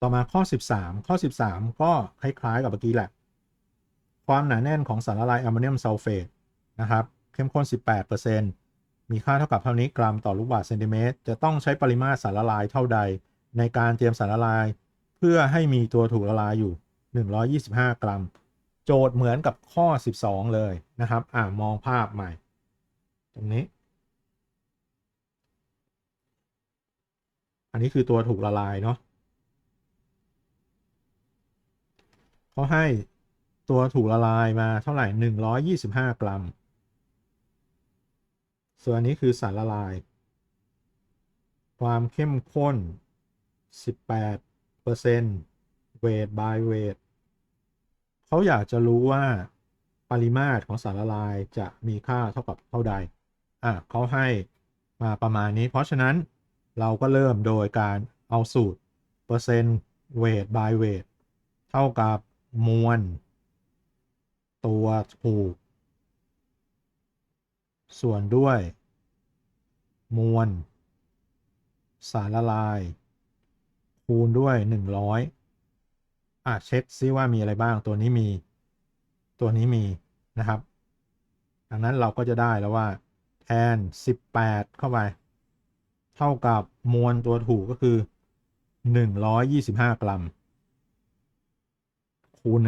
ต่อมาข้อ 13 ข้อ 13 ก็คล้ายๆ กับเมื่อกี้แหละ ความหนาแน่นของสารละลายแอมโมเนียมซัลเฟตนะครับ เข้มข้น 18%มีค่าเท่ากับเท่านี้กรัมต่อลูกบาศก์เซนติเมตร จะต้องใช้ปริมาตรสารละลายเท่าใด ในการเตรียมสารละลาย เพื่อให้มีตัวถูกละลายอยู่ 125 กรัม โจทย์เหมือนกับข้อ 12 เลยนะครับ อ่ามองภาพใหม่ ตรงนี้ อันนี้คือตัวถูกละลายเนาะ เขาให้ตัวถูกละลายมาเท่าไหร่125กรัม ส่วนอันนี้คือสารละลาย ความเข้มข้น18% weight by weight เขาอยากจะรู้ว่าปริมาตรของสารละลายจะมีค่าเท่ากับเท่าใด อะเขาให้มาประมาณนี้ เพราะฉะนั้นเราก็เริ่มโดยการเอาสูตร เปอร์เซ็นต์ weight by weight เท่ากับ มวล ตัวถูก ส่วนด้วย มวล สารละลาย คูณด้วย 100อะเช็คซิว่ามีอะไรบ้างตัวนี้มี ตัวนี้มีนะครับ ดังนั้นเราก็จะได้แล้วว่า แทน 18 เข้าไป เท่ากับมวลตัวถูกก็คือ 125 กรัม คูณ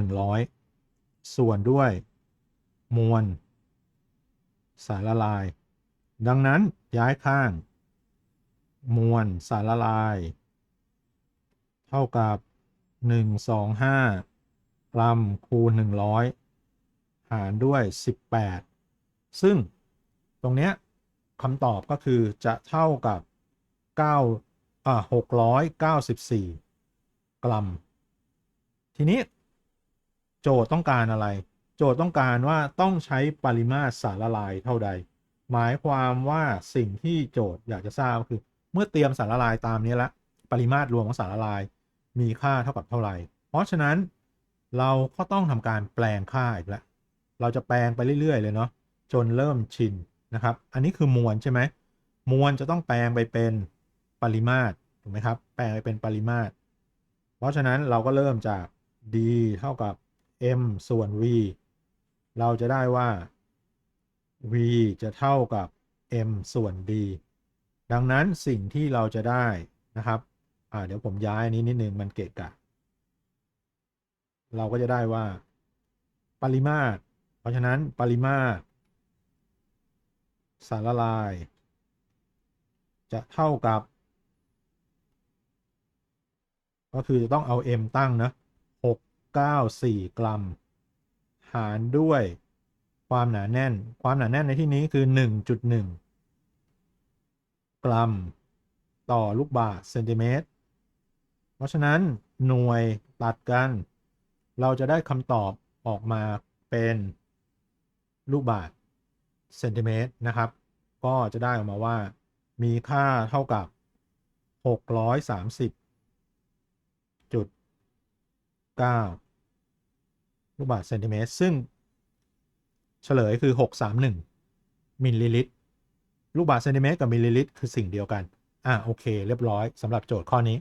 100 ส่วนด้วย มวล สารละลาย ดังนั้นย้ายข้าง มวลสารละลาย เท่ากับ 125 กรัมคูณ 100 หารด้วย 18 ซึ่งตรงเนี้ยคำตอบก็คือจะเท่ากับ9อ่า694 กรัม ทีนี้ โจทย์ต้องการอะไร โจทย์ต้องการว่าต้องใช้ปริมาตรสารละลายเท่าใด หมายความว่าสิ่งที่โจทย์อยากจะทราบก็คือ เมื่อเตรียมสารละลายตามนี้ล้วปริมาตรรวมของสารละลาย มีค่าเท่ากับเท่าไหร่ เพราะฉะนั้นเราก็ต้องทำการแปลงค่าอีกแล้วเราจะแปลงไปเรื่อยๆ เลยเนาะจนเริ่มชินนะครับ อันนี้คือมวลใช่ไหมมวลจะต้องแปลงไปเป็นปริมาตรถูกไหมครับ แปลงไปเป็นปริมาตร เพราะฉะนั้นเราก็เริ่มจาก d เท่ากับ m ส่วน v เราจะได้ว่า v จะเท่ากับ m ส่วน d ดังนั้นสิ่งที่เราจะได้นะครับเดี๋ยวผมย้ายอันนี้นิดนึงมันเกะกะ เราก็จะได้ว่า ปริมาตร เพราะฉะนั้นปริมาตร สารละลาย จะเท่ากับ ก็คือจะต้องเอา m ตั้งนะ 694 กรัม หารด้วยความหนาแน่น ความหนาแน่นในที่นี้คือ 1.1 กรัม ต่อลูกบาศก์เซนติเมตร เพราะฉะนั้นหน่วยตัดกัน เราจะได้คำตอบออกมาเป็นลูกบาศก์เซนติเมตรนะครับ ก็จะได้ออกมาว่ามีค่าเท่ากับ 630จุด 9ลูกบาศก์เซนติเมตร ซึ่งเฉลยคือ 631 มิลลิลิตร ลูกบาศก์เซนติเมตรกับมิลลิลิตรคือสิ่งเดียวกัน อะโอเค เรียบร้อยสำหรับโจทย์ข้อนี้